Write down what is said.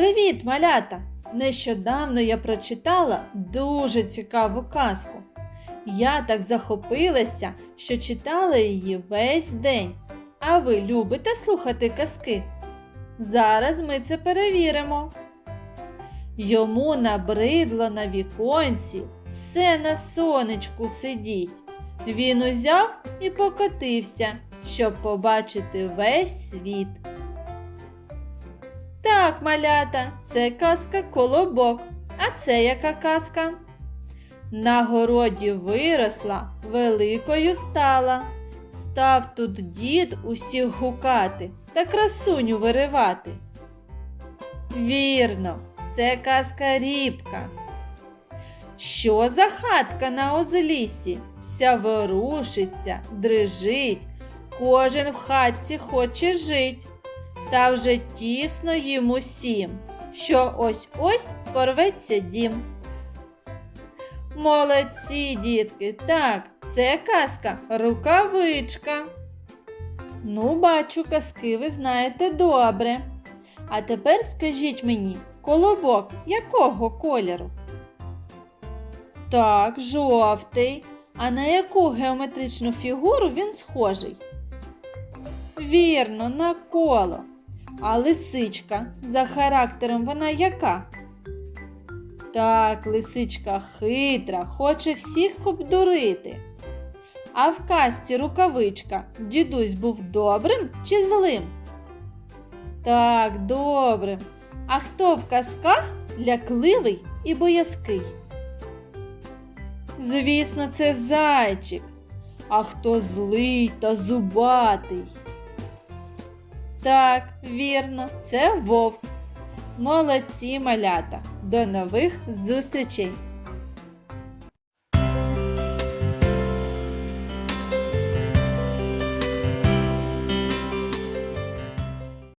Привіт, малята! Нещодавно я прочитала дуже цікаву казку. Я так захопилася, що читала її весь день. А ви любите слухати казки? Зараз ми це перевіримо. Йому набридло на віконці все на сонечку сидіть. Він узяв і покотився, щоб побачити весь світ. Так, малята, це казка колобок. А це яка казка? На городі виросла, великою стала. Став тут дід усіх гукати та красуню виривати. Вірно, це казка рібка. Що за хатка на узліссі? Вся ворушиться, дрижить, кожен в хатці хоче жить. Та вже тісно їм усім, що ось-ось порветься дім. Молодці, дітки, так, це казка рукавичка. Ну, бачу, казки ви знаєте добре. А тепер скажіть мені, колобок якого кольору? Так, жовтий. А на яку геометричну фігуру він схожий? Вірно, на коло. А лисичка за характером вона яка? Так, лисичка хитра, хоче всіх обдурити. А в казці рукавичка дідусь був добрим чи злим? Так, добрим. А хто в казках лякливий і боязкий? Звісно, це зайчик. А хто злий та зубатий? Так, вірно, це вовк. Молодці малята. До нових зустрічей!